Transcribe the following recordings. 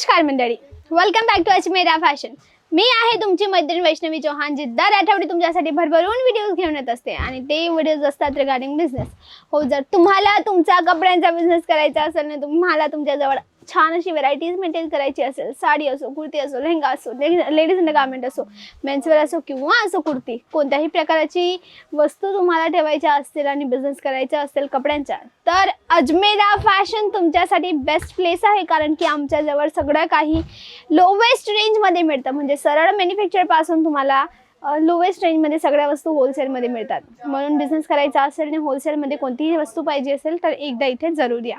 नमस्कार मंडळी. Welcome back to Ajmera fashion मी आहे तुमची मैत्रीण वैष्णवी चौहान जी दर आठवडी तुमच्यासाठी भरभरून व्हिडिओज घेऊन येत असते. आणि ते व्हिडिओज असतात रिगार्डिंग बिझनेस हो जर तुम्हाला तुमचा कपड्यांचा बिझनेस करायचा असेल ना तुम्हाला तुमच्याजवळ छान अशी व्हरायटीज मेंटेन करायची असेल साडी असो कुर्ती असो लेहंगा असो लेडीज गार्मेंट असो मेन्सवेअर असो किंवा असो कुर्ती कोणत्याही प्रकाराची वस्तू तुम्हाला ठेवायच्या असतील आणि बिझनेस करायचा असेल कपड्यांचा तर अजमेरा फॅशन तुमच्यासाठी बेस्ट प्लेस आहे कारण की आमच्याजवळ सगळं काही लोवेस्ट रेंजमध्ये मिळतं. म्हणजे सरळ मॅन्युफॅक्चरपासून तुम्हाला लोवेस्ट रेंजमध्ये सगळ्या वस्तू होलसेलमध्ये मिळतात. म्हणून बिझनेस करायचा असेल आणि होलसेलमध्ये कोणतीही वस्तू पाहिजे असेल तर एकदा इथे जरूर या.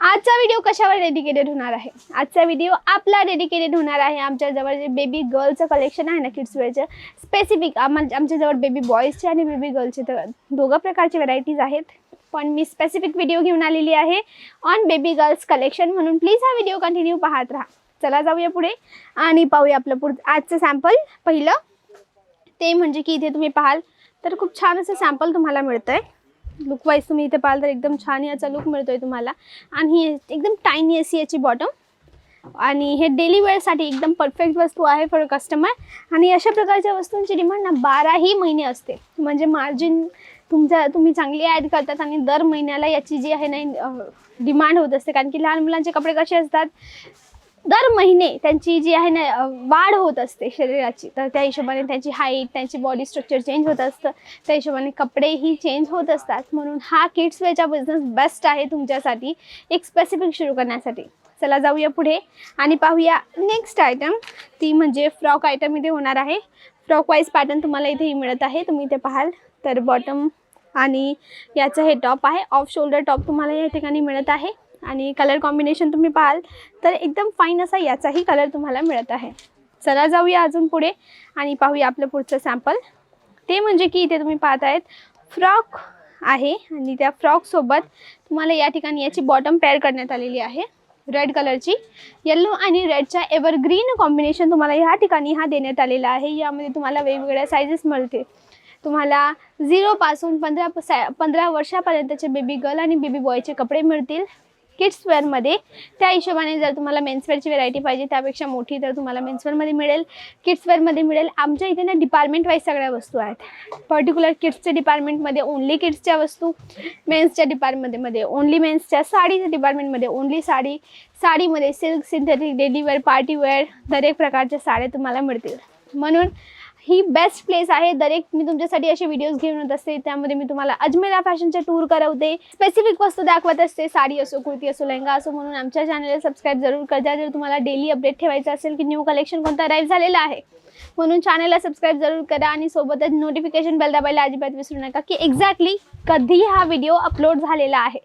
आजचा व्हिडिओ कशावर डेडिकेटेड होणार आहे? आजचा व्हिडिओ आपला डेडिकेटेड होणार आहे आमच्याजवळ जे बेबी गर्लचं कलेक्शन आहे ना किड्स वेअरचं स्पेसिफिक आम आमच्याजवळ बेबी बॉईजचे आणि बेबी गर्लचे तर दोघं प्रकारचे व्हरायटीज आहेत. पण मी स्पेसिफिक व्हिडिओ घेऊन आलेली आहे ऑन बेबी गर्ल्स कलेक्शन म्हणून. प्लीज हा व्हिडिओ कंटिन्यू पाहत राहा. चला जाऊया पुढे आणि पाहूया आपलं पुढ आजचं सॅम्पल पहिलं ते म्हणजे की इथे तुम्ही पाहाल तर खूप छान असं सॅम्पल तुम्हाला मिळतं आहे लुक वाईज तुम्ही इथे पाहाल तर एकदम छान याचा लुक मिळतोय तुम्हाला. आणि ही एकदम टायनी अशी याची बॉटम आणि हे डेली वेअरसाठी एकदम परफेक्ट वस्तू आहे फॉर कस्टमर आणि अशा प्रकारच्या वस्तूंची डिमांड ना बाराही महिने असते. म्हणजे मार्जिन तुमच्या तुम्ही चांगली ॲड करतात आणि दर महिन्याला याची जी आहे ना डिमांड होत असते. कारण की लहान मुलांचे कपडे कसे असतात? दर महिने त्यांची जी आहे ना वाढ होत असते शरीराची. तर त्या हिशोबाने त्यांची हाईट त्यांची बॉडी स्ट्रक्चर चेंज होत असतं. त्या हिशोबाने कपडेही चेंज होत असतात. म्हणून हा किड्स वेचा बिझनेस बेस्ट आहे तुमच्यासाठी एक स्पेसिफिक सुरू करण्यासाठी. चला जाऊया पुढे आणि पाहूया नेक्स्ट आयटम ती म्हणजे फ्रॉक आयटम इथे होणार आहे. फ्रॉक वाईज पॅटर्न तुम्हाला इथेही मिळत आहे. तुम्ही इथे पाहाल. तर बॉटम आणि याचं हे टॉप आहे. ऑफ शोल्डर टॉप तुम्हाला या ठिकाणी मिळत आहे. आणि कलर कॉम्बिनेशन तुम्ही पाहाल तर एकदम फाईन असा याचाही कलर तुम्हाला मिळत आहे. चला जाऊया अजून पुढे आणि पाहूया आपलं पुढचं सॅम्पल ते म्हणजे की इथे तुम्ही पाहत आहेत फ्रॉक आहे आणि त्या फ्रॉकसोबत तुम्हाला या ठिकाणी याची बॉटम पेअर करण्यात आलेली आहे रेड कलरची येल्लो आणि रेडच्या एव्हरग्रीन कॉम्बिनेशन तुम्हाला ह्या ठिकाणी हा देण्यात आलेला आहे. यामध्ये तुम्हाला वेगवेगळ्या सायझेस मिळतील. तुम्हाला झिरोपासून पंधरा सा पंधरा वर्षापर्यंतचे बेबी गर्ल आणि बेबी बॉयचे कपडे मिळतील. किड्स वेअरमध्ये त्या हिशोबाने जर तुम्हाला मेन्सवेअरची व्हरायटी पाहिजे त्यापेक्षा मोठी तर तुम्हाला मेन्सवेअरमध्ये मिळेल. किड्स वेअरमध्ये मिळेल. आमच्या इथे ना डिपार्टमेंट वाईज सगळ्या वस्तू आहेत. पर्टिक्युलर किड्सच्या डिपार्टमेंटमध्ये ओन्ली किड्सच्या वस्तू मेन्सच्या डिपार्टमेंटमध्ये ओन्ली मेन्सच्या साडीच्या डिपार्टमेंटमध्ये ओन्ली साडी साडीमध्ये सिल्क सिंथेटिक डेली वेअर दरेक प्रकारच्या साड्या तुम्हाला मिळतील. म्हणून ही बेस्ट प्लेस आहे. दरेक मी तुमच्यासाठी असे व्हिडिओज घेऊन येत असते. त्यामध्ये मी तुम्हाला अजमेरा फॅशनचे टूर करवते. स्पेसिफिक वस्तू दाखवत असते. साडी असो कुर्ती असो लेहंगा असो म्हणून आमच्या चॅनलला सबस्क्राईब जरूर करजा. जर तुम्हाला डेली अपडेट ठेवायचं असेल की न्यू कलेक्शन कोणता अराईव्ह झालेला आहे म्हणून चॅनलला सबस्क्राईब जरूर करा आणि सोबतच नोटिफिकेशन बेल दाबायला अजिबात विसरू नका की एक्झॅक्टली कधी हा व्हिडिओ अपलोड झालेला आहे.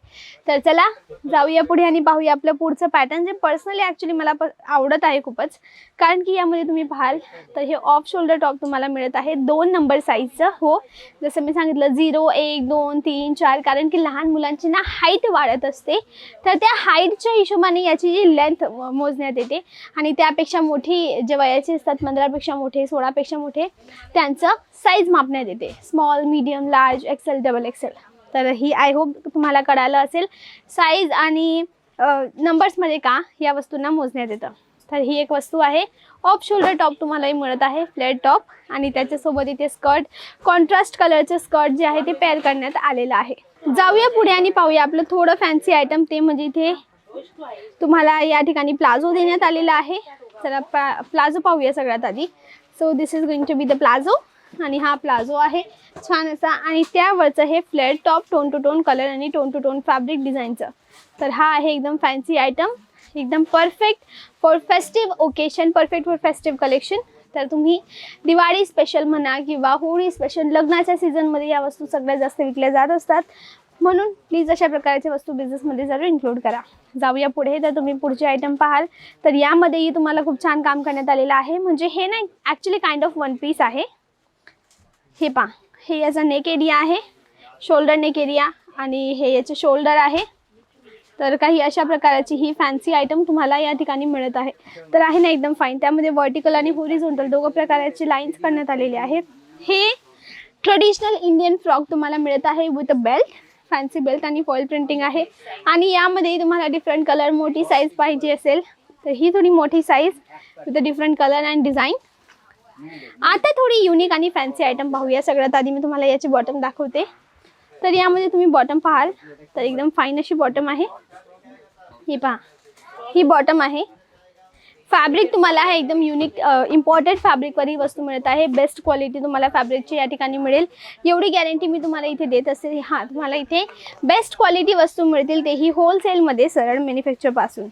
तर चला जाऊया पुढे आणि पाहूया आपलं पुढचं पॅटर्न जे पर्सनली ॲक्च्युली मला प आवडत आहे खूपच. कारण की यामध्ये तुम्ही पाहाल तर हे ऑफ शोल्डर टॉप तुम्हाला मिळत आहे दोन नंबर साईजचं हो. जसं मी सांगितलं झिरो एक दोन तीन चार कारण की लहान मुलांची ना हाईट वाढत असते. तर त्या हाईटच्या हिशोबाने याची जी लेंथ मोजण्यात येते. आणि त्यापेक्षा मोठी जे वयाची असतात पंधरापेक्षा मोठे सोळापेक्षा मोठे त्यांचं साईज मापण्यात येते. Small medium large XL double XL तर ही आय होप तुम्हाला कळालं असेल. साईज आणि नंबर्समध्ये का या वस्तूंना मोजण्यात येतं. तर ही एक वस्तू आहे. ऑफ शोल्डर टॉप तुम्हालाही मिळत आहे. फ्लॅट टॉप आणि त्याच्यासोबत इथे स्कर्ट कॉन्ट्रास्ट कलरचे स्कर्ट जे आहे ते पेअर करण्यात आलेलं आहे. जाऊया पुढे आणि पाहूया. आपलं थोडं फॅन्सी आयटम ते म्हणजे इथे तुम्हाला या ठिकाणी प्लाझो देण्यात आलेला आहे. चला प्ला प्लाझो पाहूया सगळ्यात आधी. So this is going to be the palazzo. आणि हा प्लाझो आहे. छान असा. आणि त्यावरचं हे flat top tone to tone colour आणि टोन टू टोन फॅब्रिक डिझाईनचं तर हा आहे एकदम फॅन्सी आयटम एकदम perfect for festive occasion perfect for festive collection तर तुम्ही दिवाळी स्पेशल म्हणा किंवा होळी स्पेशल लग्नाच्या सीझनमध्ये या वस्तू सगळ्यात जास्त विकल्या जात असतात. म्हणून प्लीज अशा प्रकारच्या वस्तू बिझनेसमध्ये जरूर इन्क्लूड करा. जाऊया पुढे तर तुम्ही पुढचे आयटम पाहाल. तर यामध्येही तुम्हाला खूप छान काम करण्यात आलेलं आहे. म्हणजे हे ना actually kind of one piece आहे. हे पहा हे याचा नेक एरिया आहे शोल्डर नेक एरिया आणि हे याचे शोल्डर आहे. तर काही अशा प्रकारची ही फॅन्सी आयटम तुम्हाला या ठिकाणी मिळत आहे. तर आहे ना एकदम फाईन त्यामध्ये व्हर्टिकल आणि होरिझोंटल दोघं प्रकाराची लाईन्स करण्यात आलेली आहेत. हे ट्रेडिशनल इंडियन फ्रॉक तुम्हाला मिळत आहे with a belt fancy belt आणि फॉईल प्रिंटिंग आहे. आणि यामध्ये तुम्हाला डिफरंट कलर मोठी साईज पाहिजे असेल तर तर ही थोडी मोठी size with a different colour and design आता थोडी युनिक आणि फॅन्सी आयटम पाहूया. सगळ्यात आधी मी तुम्हाला याची बॉटम दाखवते. तर यामध्ये तुम्ही बॉटम पाहाल. तर एकदम फाईन अशी बॉटम आहे. ही पहा. ही बॉटम आहे. फॅब्रिक तुम्हाला आहे एकदम युनिक इम्पॉर्टेड फॅब्रिकवर ही वस्तू मिळत आहे. बेस्ट क्वालिटी तुम्हाला फॅब्रिकची या ठिकाणी मिळेल. एवढी गॅरंटी मी तुम्हाला इथे देत असते हां तुम्हाला इथे बेस्ट क्वालिटी वस्तू मिळतील. तेही होलसेलमध्ये सरळ मॅन्युफॅक्चरपासून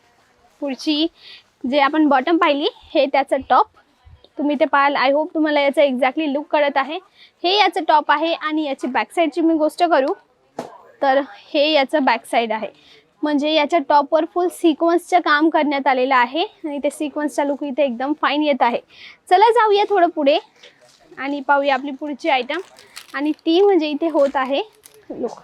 पुढची जे आपण बॉटम पाहिली हे त्याचं टॉप तुम्ही ते पाहाल. आय होप तुम्हाला याचं एक्झॅक्टली लुक कळत आहे. हे याचं टॉप आहे आणि याची बॅक साईडची मी गोष्ट करू. तर हे याचं बॅक साईड आहे. म्हणजे याच्या टॉपवर फुल सिक्वन्सचं काम करण्यात आलेलं आहे. आणि ते सिक्वन्सचा लुक इथे एकदम फाईन येत आहे. चला जाऊया थोडं पुढे. आणि पाहूया आपली पुढची आयटम आणि ती म्हणजे इथे होत आहे. लुक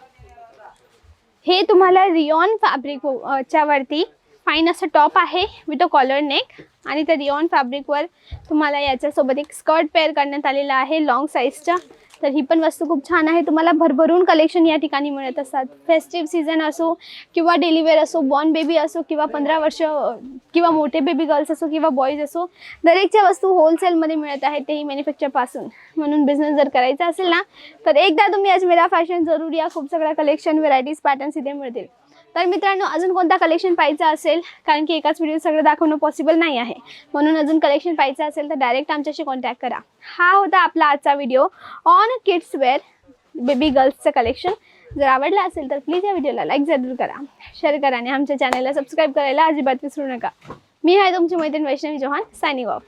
हे तुम्हाला रिओन फॅब्रिक च्या वरती फाईन असं टॉप आहे. विथ अ कॉलर नेक आणि त्या रिऑन फॅब्रिकवर तुम्हाला याच्यासोबत एक स्कर्ट पेअर करण्यात आलेला आहे लॉंग साईजच्या तर ही पण वस्तू खूप छान आहे. तुम्हाला भरभरून कलेक्शन या ठिकाणी मिळत असतात. फेस्टिव्ह सीझन असो किंवा डेलिवेअर असो बॉर्न बेबी असो किंवा पंधरा वर्ष किंवा मोठे बेबी गर्ल्स असो किंवा बॉईज असो दरेकच्या वस्तू होलसेलमध्ये मिळत आहेत तेही मॅन्युफॅक्चरपासून म्हणून बिझनेस जर करायचा असेल ना तर एकदा तुम्ही अजमेरा फॅशन जरूर या. खूप सगळ्या कलेक्शन व्हरायटीज पॅटर्न्स इथे मिळतील. तर मित्रांनो अजून कोणता कलेक्शन पाहायचा असेल? कारण की एकाच व्हिडिओ सगळं दाखवणं पॉसिबल नाही आहे. म्हणून अजून कलेक्शन पाहायचं असेल तर डायरेक्ट आमच्याशी कॉन्टॅक्ट करा. हा होता आपला आजचा video on kids wear baby गर्ल्सचं collection जर आवडला असेल तर प्लीज या व्हिडिओला लाईक जरूर करा. शेअर करा आणि आमच्या चॅनलला सबस्क्राईब करायला अजिबात विसरू नका. मी आहे तुमची मैत्रीण वैष्णवी चौहान सायनिंग ऑफ